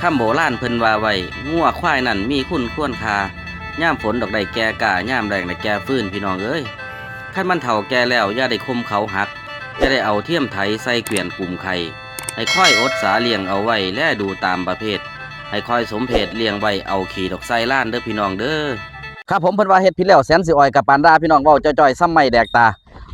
คำโบราณเพิ่นว่าไว้งัวควายนั่นมีคุณควรค่าย่ามฝนดอกใดแก่กาย่ามแรงได้แก่ฟื้นพี่น้องเอ้ยคันมันเฒ่าแก่แล้วอย่าได้คมเขาหักอย่าได้เอาเทียมไถใส่เกวียนกลุ่มไข่ให้ค่อยอดสาเลี้ยงเอาไว้และดูตามประเภท ให้ค่อยสมเพศเลี้ยงไว้เอาขี่ดอกไส้ล้านเด้อพี่น้องเด้อครับผมเพิ่นว่าเฮ็ดผิดแล้วแสนสิอ้อยกับปานดาพี่น้องเว้าจ่อยๆซ้ำไม่แดกตา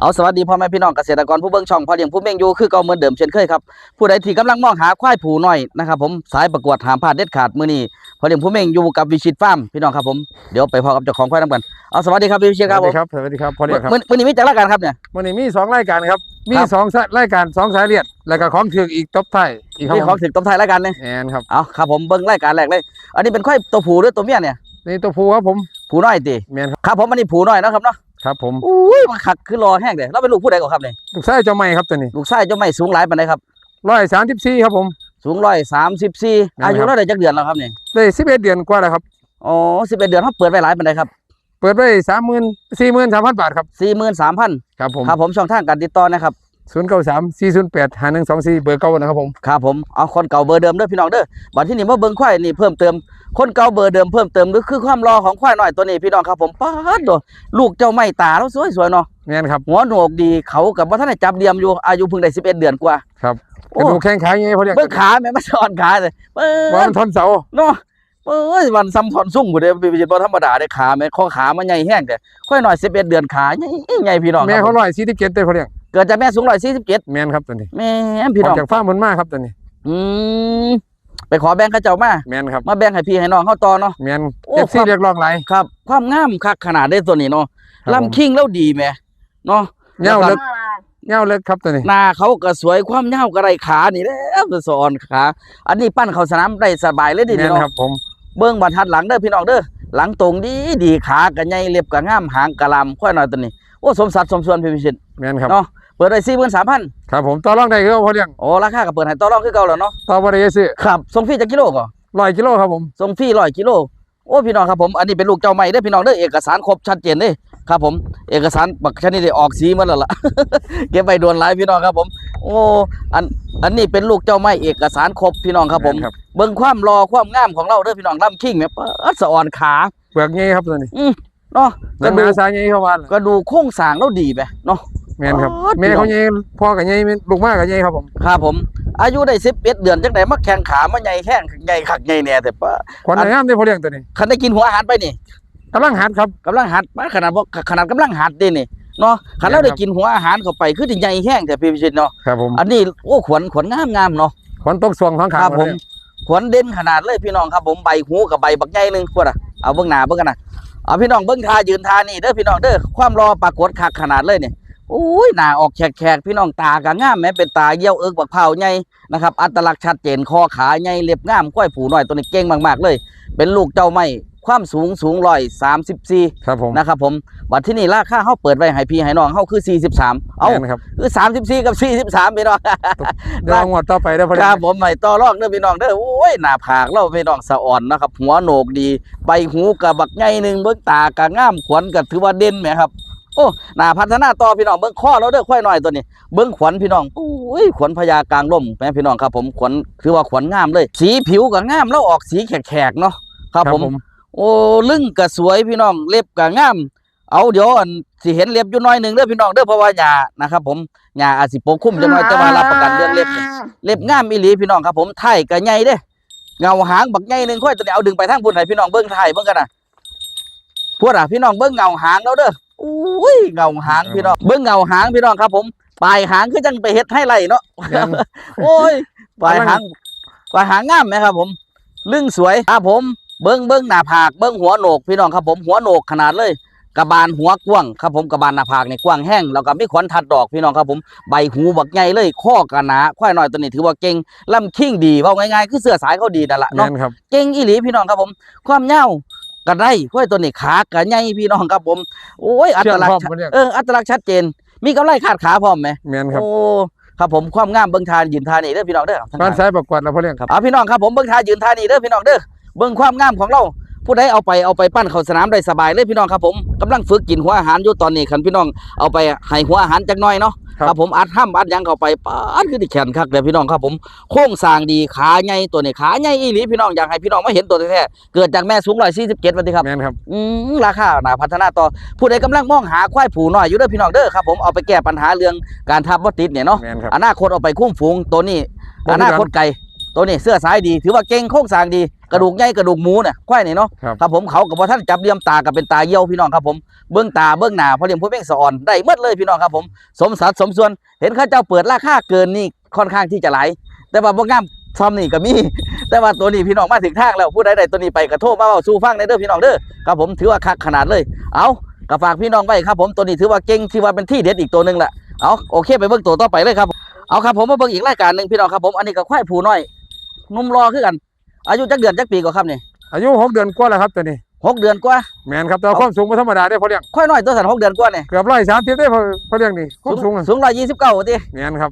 เอาสวัสดีพ่อแม่พี่น้องเกษตรกรผู้เบิ่งช่องพ่อเลี้ยงผู้เม่งอยู่คือเก่าเหมือนเดิมเช่นเคยครับผู้ใดที่กำลังมองหาควายผูน้อยนะครับผมสายประกวดหามพลาดเด็ดขาดมื้อนี้พ่อเลี้ยงผู้เม่งอยู่กับวิชิตฟาร์มพี่น้องครับผมเดี๋ยวไปพอกับเจ้าของควายนํกันเอาสวัสดีครับวิชิตครับสผวัสมดีครับสวัสดีครับพ่อเลี้ยงครับมื้อมื้อนี้มีจักรายการครับเนี่ยวันนี้มีสองรายการครับมีครับสองสายรายการสองสายเลียดแล้วก็ของเถือกอีกตบท้ายอีกครับมีของถึงต้นท้ายรายการเนี่ยแอนครับเอาครับผมเบิ่งรายการแรกเลย อันนี้เป็นควายตัวผูหรือตัวเมียเนี่ยนี่ตัวผู้ครับผมผูน้อยติแมนครับครับผมอันนี้ผูน้อยเนาะครับเนาะ ครับผมอุ้ยมันคักคือรอแห้งเด้เราเป็นลูกผู้ใดก่อนครับเนี่ยลูกชายเจ้าไม่ครับตัวนี้ลูกชายเจ้าไม่สูงหลายปานใดครับร้อยสามสิบสี่ครับผม สูง134นั่นครับอายุเราได้จักเดือนแล้วครับเนี่ยได้สิบเอ็ดเดือนกว่าแล้วครับอ๋อ11เดือนเขาเปิดไว้หลายปานใดครับเปิดไว้สามหมื่นสี่หมื่นสามพันบาทครับ43,000ครับผมครับผมช่องทางการติดต่อนะครับ ศูนย์เก้าสามสี่ศูนย์แปดห้าหนึ่งสองสี่เบอร์เก้านะครับผมครับผมเอาคนเก่าเบอร์เดิมเด้อพี่น้องเด้อบัดที่นี่มาเบิ่งควายนี่เพิ่มเติมคนเก่าเบอร์เดิมเพิ่มเติมก็คือความรอของควายน้อยตัวนี้พี่น้องครับผมป๊าดโดลูกเจ้าไม่ตาแล้วสวยๆเนาะแมนครับหัวโหนกดีเขากับว่าท่านได้จับเดียมอยู่อายุเพิ่งได้11เดือนกว่าครับกโอ้ระดูกแข้งขาอย่างเงี้ยพ่อเลี้ยงเบิ่งขาแม่มาสอนขาเลยเปิ้ว่าดมันทนเสาเนาะเอ้ยวันซ้ำถอนสุ่งบ่ได้เป็นบ่ธรรมดาได้ขาแม่ข้อขามันใหญ่แห้งแต่ควายน้อย11เดือนขาใหญ่ใหญ่พี่น้องแม่ครับเขาร้อยสี่สิบเจ็ดเลยพ่อเลี้ยง เกิดจากแม่สูง147แมนครับตัวนี้แม่พี่อน้ออกงจากฟาร์มบนมากครับตัวนี้อืมไปขอแบ่งเข้าเจ้ามา แมนครับมาแบ่งให้พี่ให้น้องเข้าต่อเนาะ แมนโอ้เอฟซีครับ เรียกร้องหลายครับ ความงามคักขนาดได้ตัวนี้เนาะครับผม ลำคิงแล้วดีแหมเนาะเงาแล้เลิวกก็เงาเลิกครับตัวนี้หน้าเขาก็สวยความยาวกระไรขานี่แหล้วสอนขาอันนี้ปั้นเขาสนามได้สบายเลยดิแมนเนาะ ครับผมเบิ้งบรรทัดหลังเด้อพี่น้องเด้อหลังตรงดีดีขากันใหญ่เล็บกันงามหางกะลำค่อยหน่อยตัวนี้โอ้สมสัดสมส่วนพี่พิชิตแมนครับเนาะเปิดได้สี่หมื่นสามพันครับผมต่อรองได้ก็พอเลี้ยงโอ้ราคาก็เปิดให้ต่อรองคือเก่าแล้วเนาะต่อบ่ได้ซื้อครับส่งฟรีจากกิโลก่อนร้อยกิโลครับผมส่งฟรีร้อยกิโลโอ้พี่น้องครับผมอันนี้เป็นลูกเจ้าใหม่เด้อพี่น้องเด้อเอกสารครบชัดเจนเด้ครับผมเอกสารบักชนิดได้ออกสีมาแล้วล่ะเก็บไปโดนหลายพี่น้องครับผมโอ้อันอันนี้เป็นลูกเจ้าใหม่เอกสารครบพี่น้องครับผมแนครับเบิ่งความรอความงามของเราเด้อพี่น้องลำคิงแม่ปาดสะอ่อนขาเปลือกงี้ครับตัวนี้เนาะกแล้ระวดูนากสายงี้เข้ามากระดูกโครงสร้างเราดีไหมเนาะ แมนครับอ๋อแม่เขางี้พ่อกับงี้ลูกมากกับงี้ครับผมครับผม อายุได้11เดือนจังไดมาแข่งขามาใหญ่แข้งใหญ่คักใหญ่แหน่แต่ปะขวัญงามที่พอเลี้ยงตัวนี้คันได้กินหัวอาหารไปนี่กำลังหัดครับกำลังหัดมาขนาดบ่ขนาดกำลังหัดเด้นี่เนาะขนาดเราได้กินหัวอาหารเข้าไปคือที่ใหญ่แห้งแต่พี่พิชิตเนาะครับผมอันนี้โอ้ขวัญขวัญงามงามเนาะขวัญตกสวงท้องคขารับผมขวัญเด่นขนาดเลยพี่น้องครับผมใบหูกับใบบักใหญ่หนึงพวดอะเอาเบิ่งหน้าเบิ่งกันนะเอาพี่น้องเบิ่งท่ายืนท่านี่เด้อพี่น้องเด้อความรอปรากฏคักขนาดเลยเนี่ยโอ้ยหน้าออกแฉกๆพี่น้องตากะงามแม้เป็นตาเยี่ยวเอิกบักเผาใหญ่นะครับอัตลักษณ์ชัดเจนคอขาใหญ่เล็บงามก้อยผูน้อยตัวนี้เก่งมากๆเลย เป็นลูกเจ้าไม้ความสูงสูงร้อยสามสิบสี่ครับผมนะครับผมบัดที่นี่ราคาเฮาเปิดไว้ให้พี่ให้น้องเฮาคือ43เอ้าแม่นครับคือ34กับ43พี่น้องเดี๋ยวเอางวดต่อไปได้อพอคเลี้ยรังบผมใหม่ต่อรองเด้อพี่น้องเด้อโอ้ยหน้าผากเราพี่น้องสะอ่อนนะครับหัวโหนกดีใบหูกับบักใหญ่หนึงเบิ่งตากะงามขวัญก็ถือว่าเด่นแหมครับ โอ้หน้าพัฒนาต่อพี่น้องเบิ่งข้อเราเด้อค่อยหน่อยตัวนี้เบิ่งขวัญพี่น้องโอ้ยขวัญพญากลางร่มแม่พี่น้องครับผมขวัญถือว่าขวัญงามเลย สีผิวก็งามแล้วออกสีแขกๆเนาะครับผม โอ้ลึงก็สวยพี่น้องเล็บก็งาม เอาเดี๋ยวอันสิเห็นเล็บอยู่หน้อยหนึ่งเด้อพี่น้องเด้อเพราะว่าหญ้านะครับผมหญ้าอาจสิปกคลุมจังน้อยแต่ว่ารับประกันเรื่องเล็บนี่เล็บงามอีหลีพี่น้องครับผมไทยก็ใหญ่เด้เงาหางบักใหญ่หนึงค่อยตัวนี้เอาดึงไปทางพุ่นให้พี่น้องเบิ่งไทยเบิ่งกันน่ะพวกอะพี่น้องเบิ่งเงาหางแล้วเด้อ อุ้ยเงาหางพี่น้องเบิ่งเงาหางพี่น้องครับ ผมปลายหางคือจังไปเฮ็ดให้ไรเนาะแม่นโอ้ยปลายหางปลายหางงามไหมครับ ผมลึงสวยครับผมเบิ้งเบิ้งหน้าผากเบิ้งหัวโหนกพี่น้องครับ ผมหัวโหนกขนาดเลยกระบาลหัวกว้างครับผมกระบาลหน้าผากนี่กว้างแห้งแล้วก็มีขวัญทัดดอกพี่น้องครับผมใบหูบักใหญ่เลยข้อกระหนาควายน้อยตัวนี้ถือว่าเก่งลำคิงดีเว่าง่ายๆคือเสื้อสายเขาดีนั่นแหละแม่เนาะนครับเก่งอีหลีพี่น้องครับผม ความยาว กระได้ควายตัวนี้ขากระใหญ่พี่น้องครับผมโอ้ยอัเชื่ตองลักพร้อมษณ์พอเลี้ยงเอออัตลักษณ์ชัดเจน มีกำไรขาดขาพร้อมไหมแม่นครับโอ้ครับผมความงามเบิ้งทานยืนทานนี่เด้อพี่น้องเด้อทั้งหบ้าลานยสายประกวดแล้วพอเลี้ยงครับเอาพี่น้องครับผมเบิ้งทายืนทานี่เด้อพี่น้องเด้อเบิ้งความงามของเรา ผู้ใดเอาไปเอาไปปั้นเข้าสนามได้สบายเลยพี่น้องครับผมกำลังฝึกกินหัวอาหารอยู่ตอนนี้คันพี่น้องเอาไปให้หัวอาหารจักหน่อยเนาะครับครับผมอัดห้ำอัดหยังเข้าไปปาดคือที่แขนคักเลยพี่น้องครับผมโค้งสร้างดีขาใหญ่ตัวนี้ขาใหญ่อีหลีพี่น้องอยากให้พี่น้องมาเห็นตัวแท้ๆเกิดจากแม่สูง147วันที่ครับแม่นครับอืมราคาน่าพัฒนาต่อผู้ใดกำลังมองหาควายผูน้อยอยู่เด้อพี่น้องเด้อครับผมเอาไปแก้ปัญหาเรื่องการทับบ่ติดเนี่ยเนาะแม่นครับอนาคตเอาไปคุ้มฝูงตัวนี้บ่อมีนาคตไก่ ตัวนี้เสื้อสายดีถือว่าเก่งโค้งสร้างดีกระดูกใหญ่กระดูกหมูเนี่ยควายนี่เนาะครับ ครับผมเขากับพ่ท่านจับเลี่ยมตากับเป็นตาเยี่ยวพี่น้องครับผมเบื้องตาเบื้องหน้าพอเลี้ยงผู้เม่งสะอ่อนได้หมดเลยพี่น้องครับผมสมสัดสมส่วนเห็นเข้าเจ้าเปิดราคาเกินนี่ค่อนข้างที่จะหลายแต่ว่าบ่งามซ้ำนี่ก็มี แต่ว่าตัวนี้พี่น้องมาถึงทางแล้วผู้ใดได้ตัวนี้ไปกระโทษมาเว้าสู้ฟังในเด้อพี่น้องเด้อครับผมถือว่าคักขนาดเลย เอาก็ฝากพี่น้องไว้ครับผมตัวนี้ถือว่าเก่งที่ว่าเป็นที่เด็ดอีกตัวหนึ่งแหละเอาโอเคไปเบิ่งตัวต่อไปเลยครับ เอาครับผมมาเบิ่งอีกรายการหนึ่งพี่น้องครับผมอันนี้ก็ควายผูน้อย หนุ่มรอคือกัน อายุจักเดือนจักปีก็ครับนี่อายุหกเดือนกว่าแล้วครับตัวนี้หกเดือนกว่าแม่นครับแต่ว่าความสูงบ่ธรรมดาได้อพอเลี้ยงควายน้อยตัวสันหกเดือนกว่าเนี่ยเกือบร้อยสามสิบได้อพอพอเลี้ยงนี่ความสูงอะสูงร้อยยี่สิบเก้าทีแม่นครับ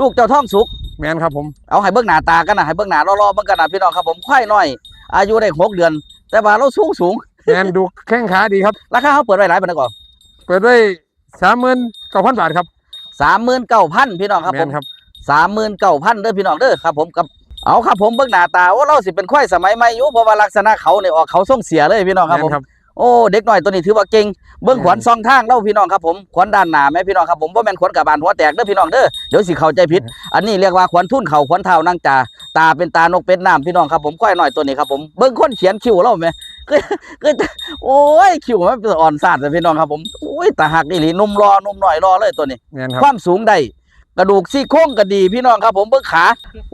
ลูกเจ้าท้องสุก แม่นครับผมเอาให้เบิ่งหน้าตากันนะให้เบิ่งหน้ารอๆเบิ่งกันนะพี่น้องครับผมควายน้อย อายุได้หกเดือน แต่ว่าเราสูงสูงแม่นดูแข้งขาดีครับ ราคาเขาเปิดไว้หลายปานใดก่อนเปิดไว้สามหมื่นเก้าพันบาทครับสามหมื่นเก้าพันพี่น้องครับผแม่มนครับ สามหมื่นเก้าพันเด้อพี่น้องเด้อครับผมกับ เอาครับผมเบิ่งหน้าตาว่าเราสิเป็นควายสมัยใหม่อยู่เพราะว่าลักษณะเขาเนี่ยออกเขาส่งเสียเลยพี่น้องครับแม่ผมนครับโอ้เด็กน้อยตัวนี้ถือว่าเก่งเบิ้งขวัญซองทางเล่าพี่น้องครับผมขวัญด้านหน้าแม่พี่น้องครับผมว่าแม่นขวัญกับบานหัวแตกเด้อพี่น้องเด้อเดี๋ยวสิเข้าใจผิด อันนี้เรียกว่าขวัญทุ่นเข่าขวัญเท้านางจาตาเป็นตานกเป็ดน้ำพี่น้องครับผมควายน้อยตัวนี้ครับผมเบิ้งคนเขียนคิวเล่าไหมก็ก็โอ้ยคิวมันเป็นอ่อนซาดเลยพี่น้องครับผมโอ้ยตาหักอีหลีนุ่มรอนุ่มหน่อยรอเลยตัวนี้แม่นครับความสูงได้ กระดูกซี่โครงก็ดีพี่น้องครับผมเบิ้งขา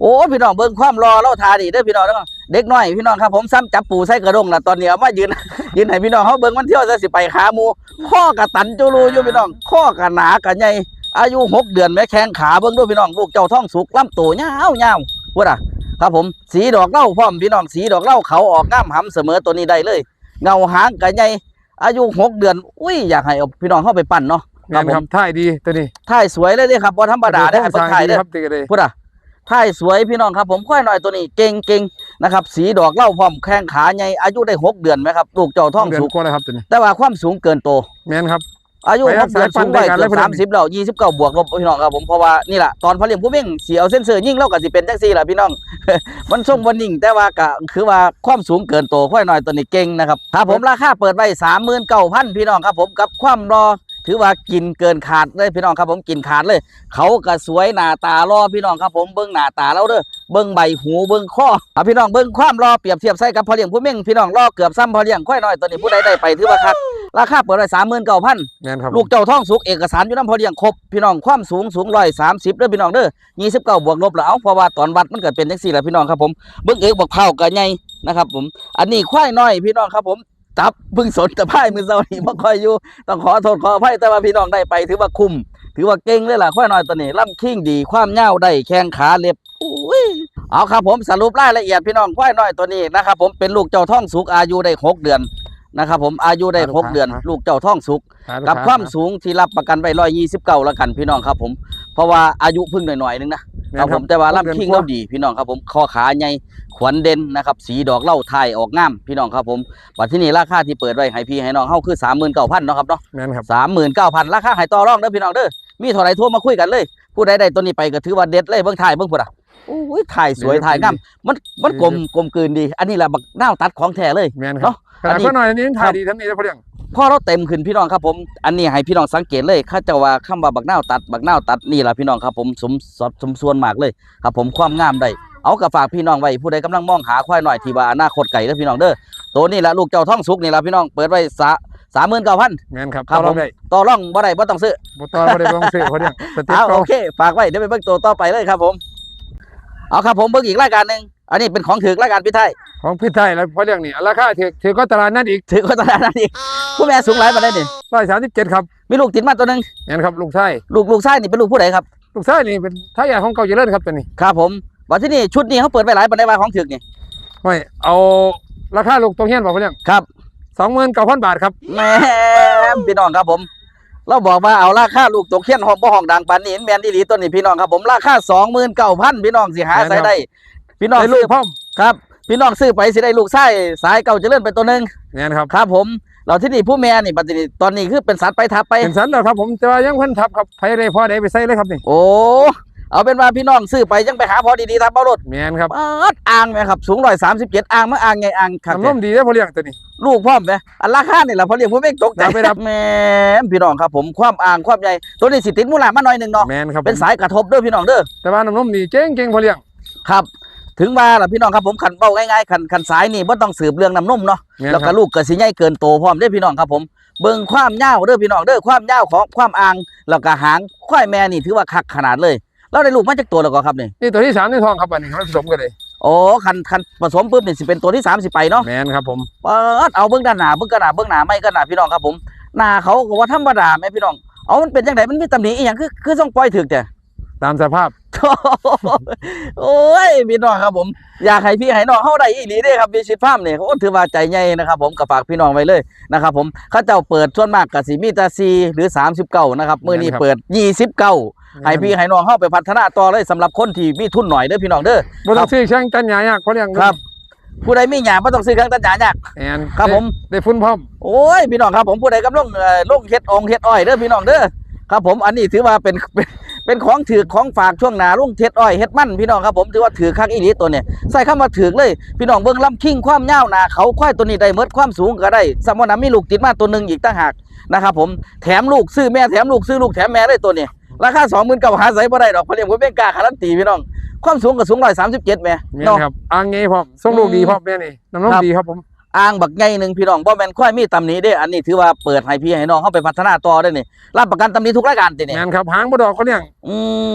โอ้พี่น้องเบิ้งความรอเล่าทาดีเด้อพี่น้องเด้อเด็กน้อยพี่น้องครับผมซ้ำจับปูใส่กระดงละตอนนี้เอามายืนยืนให้พี่น้องเขาเบิ่งมันเที่ยวจะสิไปขาหมูข้อกระตันจูรูอยู่พี่น้องข้อกระหนากระใหญ่อายุหกเดือนแม่แข้งขาเบิ่งด้วยพี่น้องลูกเจ้าท้องสุกลำตัวยาวยาวว่าอะครับผมสีดอกเล้าพร้อมพี่น้องสีดอกเล้าเขาออกง่ามหำเสมอตัวนี้ได้เลย เงาหางกระใหญ่อายุหกเดือน อุ้ยอยากให้พี่น้องเข้าไปปั่นเนาะ แม่นครับท่ายดีตัวนี้ถ่ายสวยเลยเด้ครับบ่ธรรมดาได้อให้โครเบิ่งงสร้ถ่ายดีเด้อครับตีกันเลยพูดอะถ่ายสวยพี่น้องครับ ผมควายน้อยตัวนี้เก่งเก่งนะครับ สีดอกเหล้าพร้อมแข้งขาใหญ่อายุได้หกเดือนไหมครับลูกเจ้าท้องเดือนสุกกว่าแล้วครับตัวนี้แต่ว่าความสูงเกินโตแม่นครับอายุไปหรักกษาเดือนสูงฟัได้นด้วยกันเกือบเลยสามสิบแล้วยี่สิบเก้าบวกลบพี่น้องครับผมเพราะว่านี่แหละตอนพอเลี้ยงผู้เม่งสีเอาเส้นเสือยิ่งเล่ากับสิเป็นจังซี่แหละพี่น้องมันส่งวันนิ่งแต่ว่าก็คือว่าความสูงเกินโตค่อยหน่อยตัวนี้เก่งนะครับครับผมราคาเปิดไว้สามหมื่นเก้าพันพี่น้องครับผมกับความรอ ถือว่ากินเกินขาดเลยพี่น้องครับผมกินขาดเลย เขาก็สวยหน้าตารอพี่น้องครับผมเบิ้งหน้าตาแล้วเด้อเบิ้งใบหูเบิ้งข้อเอาพี่น้องเบิ้งความรอเปรียบเทียบใส่กับพอเลี้ยงผู้เม่งพี่น้องรอเกือบซ้ำพอเลี้ยงค่อยหน่อยตัวนี้ผู้ใดได้ไปถือว่าคักราคาเปิดไว้สามหมื่นเก้าพันแม่นครับลูกเจ้าท้องสุกเอกสารอยู่น้ำพอเลี้ยงครบพี่น้องความสูงสูงร้อยสามสิบเด้อพี่น้องเด้อยี่สิบเก้าบวกลบแล้วเอาเพราะว่าตอนวัดมันเกิดเป็นจังสี่แหละพี่น้องครับผมเบิ้งเอกบักเผากันไงนะครับผมอันนี้ควายน้อยพี่น้องครับผม จับเพิ่งสนแต่พายมือเซานี่บ่ค่อยอยู่ต้องขอโทษขออภัยแต่ว่าพี่น้องได้ไป ถือว่าคุ้มถือว่าเก่งเลยล่ะควายน้อยตัวนี้ล่ำคิงดีความยาวได้แข้งขาเล็บอุ้ยเอาครับผมสรุปรายละเอียดพี่น้องควายน้อยตัวนี้นะครับผมเป็นลูกเจ้าท้องสุกอายุได้หกเดือนนะครับผมอายุได้หกเดือน ลูกเจ้าท้องสุกกับความสูงที่รับประกันไว้ร้อยยี่สิบเก้าแล้วกันพี่น้องครับผม เพราะว่าอายุเพิ่งหน่อยๆนึงนะแม่คนรับผมแต่ว่าหกลำเดือนคิงกเราว่าดีพี่น้องครับผมคอขาใหญ่ขวัญเด่นนะครับสีดอกเหล่าไทยออกงามพี่น้องครับผมบัดที่นี่ราคาที่เปิดไว้ให้พี่ให้น้องเฮาคือสามหมื่นเก้าพันเนาะครับเนาะแม่นครับสามหมื่นเก้าพันราคาให้ต่อรองเด้อพี่น้องเด้อมีเท่าไหรโทรมาคุยกันเลย ผู้ใดได้ตัวนี้ไปก็ถือว่าเด็ดเลยเบิ่งถ่ายเบิ่งพุ่นอะโอ้ยถ่ายสวยถ่ายงามมันมันกลมกลมกลืนดี อันนี้แหละบักหน้าวตัดของแท้เลยแม่นคเนาะรับขนาอัดนนี้ก็หน่อยอันนี้ยังครัถ่ายบดีทั้งนี้แล้วพอเลี้ยง พอเราเต็มขึ้นพี่น้องครับผม อันนี้ให้พี่น้องสังเกตเลยข้าเจะว่าคำว่าบักนาวตัดบักนาวตัดนี่แหละพี่น้องครับผมสมสดสมส่วนมากเลยครับผมความงามได้เอากระฝากพี่น้องไว้ผู้ใดกำลังมองหาควายหน่อยที่ว่าอนาคตไก่เด้อพี่น้องเด้อตัวนี้แหละลูกเจ้าท้องสุกนี่แหละพี่น้องเปิดไว้สาสามหมื่นเก้าพันแม่นครับครับต่อผมได้ต่อร่องบ่ได้บ่ต้องซื้อบ่ต่อบ่ได้บ่ต้องซื้อพอเลี้ยงสเต็ปเอาเก่าโอเคฝากไว้เดี๋ยวไปเบิ่งตัวต่อไปเลยครับผม เอาครับผมเบิ่งอีกรายการหนึ่ง อันนี้เป็นของถือรายการพี่ไทยของพี่ไทยแล้วพอเลี้ยงนี่ราคาถือถือก็ตลาดนัดอีกถือก็ตลาดนั้นอีกผู้แม่สูงหลายมาได้นี่137ครับมีลูกติดมาตัวหนึงแม่นครับลูกชายลูกลูกชายนี่เป็นลูกผู้ใดครับลูกชายนี่เป็นทายาทของเก่าเจริญครับตัวนี้ครับผมวันที่นี่ชุดนี้เขาเปิดไปหลายปันได้ว่าของถึกนี่ไม่เอาราคาลูกตรงเฮียนบ่พอเลี้ยงครับ29,000บาทครับแม่มพี่น้องครับผม เราบอกว่าเอาราคาลูกตกเขียนห้องบ่ห้องดังปานนี้แมนดีหลีต้นนี่พี่น้องครับผมราคาสองหมื่นเก้าพันพี่น้องสิหาใส่ได้ พี่น้องได้ลูกพร้อมครับ พี่น้องซื้อไปสิได้ลูกไส้สายเก่าเจริญไปตัวหนึงแม่นครับ ครับผมเราที่นี่ผู้แม่นี่ปัจจุบันตอนนี้คือเป็นสัตว์ไปทับไป เป็นสันแล้วครับผมแต่ว่ายังเพิ่นทับครับไผได้พอได้ไปใส่เลยครับนี่โอ้เอาเป็นว่าพี่น้องซื้อไปยังไปหาพอดีๆทับเอารถแม่นครับปาดอ่างไหมครับสูงร้อยสามสิบเจ็ดอ่างมาอ่างไงอ่างครับน้ำนมดีได้อพอเลี้ยงตัวนี้ ลูกพร้อมไหมอันราคานี่แหละพอเรียกผู้ไม่ตกใจดับไปดับ แหม่พี่น้องครับผมความอ่างความใหญ่ตัวนี้สิติดมูลามาหน่อยหนึ่งเนาะแม่นครับผมเป็นสายกระทบเด้อพี่น้องเด้อแต่ว่าน้ำนมดีเก่งเก่งพอเลี้ยงครับ ถึงว่าล่ะพี่น้องครับผมขันเป้าง่ายๆขันขันสายนี่บ่ต้องสืบเรื่องน้ำนมเนาะแม่นแล้วคก็รับลูกก็สิใหญ่เกินโตพร้อมเด้อพี่น้องครับผมเบิ่งความยาวเด้อพี่น้องเด้อความยาวของความอ่างแล้วก็หางควายแม่นี่ถือว่าคักขนาดเลยเราได้ลูกมาจากตัวแล้วก็ครับนี่นี่ตัวที่สามในท้องครับอันนี้มันผสมกันเลยโอ้คันคันผสมปุ๊บนี่สิเป็นตัวที่สามสิไปเนาะ แม่นครับผมเปิดเอาเบื้องด้านหน้าเบื้องกระหน้าเบื้องหน้าไม่กระหน้าพี่น้องครับผมหน้าเขาก็ว่าธรรมดาแม่พี่น้องเอามันเป็นจังไดมันมีตำหนิอีหยังคือคือต้องปล่อยถึกแต่ตามสภาพ โอ้ยพี่น้องครับผม อยากให้พี่ให้น้องเฮาได้อีหลีเด้ครับวิชิตฟาร์มเนี่ยโอ้ถือว่าใจใหญ่นะครับ ผมก็ฝากพี่น้องไว้เลยนะครับ ผมเขาเจ้าเปิดส่วนมากก็สิมีแต่4หรือ 39 นะครับมื้อนี้ครับเปิด 29ให้พี่ให้น้องเฮาไปพัฒนาต่อเลยสำหรับคนที่มีทุนหน่อยเด้อพี่น้องเด้อบ่ต้องซื้อช่างตันหยายากพอเลี้ยงครับ ผู้ใดมีหยังบ่ต้องซื้อเครื่องตัดหญ้ายากแม่นครับผมได้ฟุ้นพร้อมโอ้ยพี่น้องครับผมผู้ใดกำลังเอ่อลงเฮ็ดองเฮ็ดอ้อยเด้อพี่น้องเด้อครับผมอันนี้ถือว่าเป็น เป็นเป็นของถือของฝากช่วงหน้าลงเฮ็ดอ้อยเฮ็ดมันพี่น้องครับผมถือว่าถือคักอีหลีตัวเนี่ยใส่เข้ามาถือเลยพี่น้องเบิ่งลำคิงความยาวหนาเขาควายตัวนี้ได้เมดความสูงก็ได้สมมุติว่ามีลูกติดมาตัวหนึงอีกต่างหากนะครับผมแถมลูกซื้อแม่แถมลูกซื้อลูกแถมแม่ได้ตัวนี้ราคา20,000กับหาใส่บ่ได้ดอกเพราะเลี้ยงบ่เป็นกล้าการันตีพี่น้องความสูงก็สูง137แม่แม่นเนาะครับอ่างไงพร้อมส่งลูกดีพร้อมแม่นี่น้ำนมครับดีครับผม อ่างบักใหญ่หนึ่งพี่น้องบ่แม่นค่อยมีตำหนิเด้อันนี้ถือว่าเปิดให้พี่ให้น้องเข้าไปพัฒนาต่อได้นี่รับประกันตำหนิทุกรายการติเนี่ยแม่นครับหางบ่ดอกเขาเลี้ยงอืม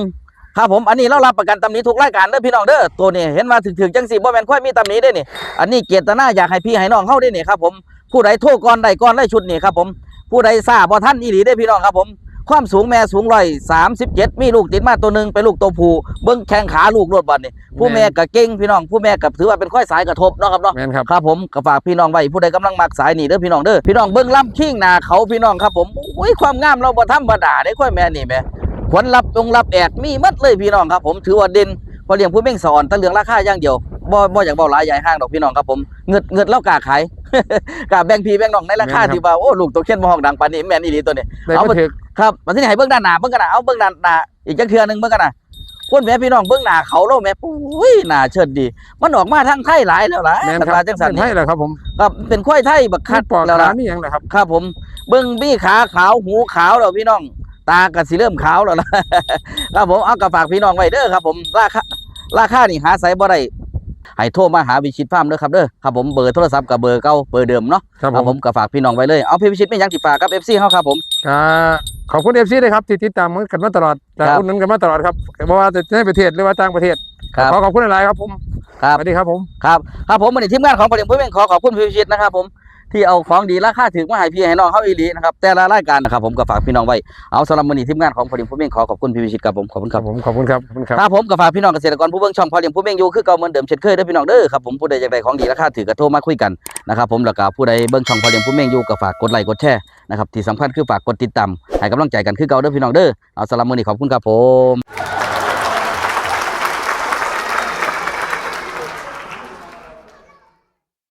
ครับผมอันนี้เรารับประกันตำหนิทุกรายการเด้อพี่น้องเด้อตัวนี้เห็นมาถึงๆจังสิบ่แม่นค่อยมีตำหนิได้นี่อันนี้เจตนาอยากให้พี่ให้น้องเข้าได้นี่ครับผมผู้ใดโทษก่อนใดก่อนได้ชุดนี่ครับผมผู้ใดทราบบ่ท่านอีหลีได้อพี่น้องครับผม ความสูงแม่สูงร้อยสามสิบเจ็ดมีลูกติดมาตัวหนึ่งเป็นลูกตัวผู้เบิ้งแข้งขาลูกรถบัดนี่ผู้แม่ก็เก่งพี่น้องผู้แม่ก็ถือว่าเป็นค่อยสายกระทบเนาะครับเนาะแม่นครับ ครับผมก็ฝากพี่น้องไว้ผู้ใดกำลังมักสายนี่เด้อพี่น้องเด้อพี่น้องเบิ้งล่ำคิงหนาเขาพี่น้องครับผมโอ้ยความงามเราบ่ธรรมดาได้ค่อยแม่นี่แม่ขวัญรับองรับแอกมีหมัดเลยพี่น้องครับผมถือว่าเด่นพอเลี้ยงผู้เม่งสอนแตะเรื่องราคาอย่างเดียวบ่บ่อยากเบาหลายใหญ่ห้างดอกพี่น้องครับผมเงิดเงิดแล้วกล้าขายกล้าแบ่งพี่แบ่งน้องในราคาที่ว่าโอ้ลูกตัวเขียนบ่ห้องดังปานนี้แม่นอีหลีตัวนี้ ได้เอามา มาถึก ครับมาที่ไหนเบื้องด้านหน้าเบื้องกันหน้าเอาเบื้องด้านหน้าอีกจักเทือหนึงเบื้องกันหน้าคนแม่พี่น้องเบื้องหน้าเขาโลแม่ปุ้ยหน้าเชิดดี มันออกมาทางไทยหลายแล้วล่ะแม่นคันครับว่าจังสันเป็นนี่ให้เหรอครับผมครับเป็นควายไทยบักคัดมีปอกแล้วขาล่ะมีหยังเหรอครับ ครับผมเบื้องบี้ขาขาวหูขาวแล้วพี่น้อง ตาก็สิเริ่มขาวแล้วล่ะครับผมเอากระฝากพี่น้องไว้เด้อครับ ผมราคาราคานี่หาไสบ่ได้ ให้โทรมาหาวิชิตฟาร์มเด้อครับเด้อครับผมเบอร์โทรศัพท์กับเบอร์เก่าเบอร์เดิมเนาะครับครับผผมมก็ฝากพี่น้องไว้เลยเอาพี่วิชิตไม่ยังติฝากกับ FC เฮาครับผมก็ขอบคุณเอฟซีเลยครับที่ติดตามกันมาตลอดแต่ครับอุดหนุนกันมาตลอดครับไม่ว่าจะในประเทศหรือว่าต่างประเทศครับขอขอบคุณหลายๆครับผมครับสวัสดีครับผมครับครับผมวันนี้ทีมงานของผลิตผู้เป็นขอขอบคุณพี่วิชิตนะครับผม ที่เอาของดีราคาถึงมาให้พี่ให้น้องเขาอีหลีนะครับแต่ละรายการนะครับผมก็ฝากพี่น้องไว้เอาสำหรับวันนี้ทีมงานของผลิตผู้เป็นขอขอบคุณพี่วิชิตครับผมขอบคุณคครัรับบผมขอบคุณครับขอบคุณครับครับผมก็ฝากพี่น้องเกษตรกรผู้เบิ่งช่องพอเลี้ยงผู้เบิ่งอยู่คือเก่าเหมือนเดิมเช่นเคยเด้อพี่น้องเด้อครับผมผู้ใดอยากได้ของดีราคาถือก็โทรมาคุยกันนะครับผมแล้วก็ผู้ใดเบิ่งช่องพอเลี้ยงผู้เบิ่งอยู่ก็ฝากกดไลค์กดแชร์นะครับที่สำคัญคือฝากกดติดตามให้กำลังใจกันคือเก่าเด้อพี่น้องเด้อเอาสำหรับมื้อนี้ขอบคุณครับผม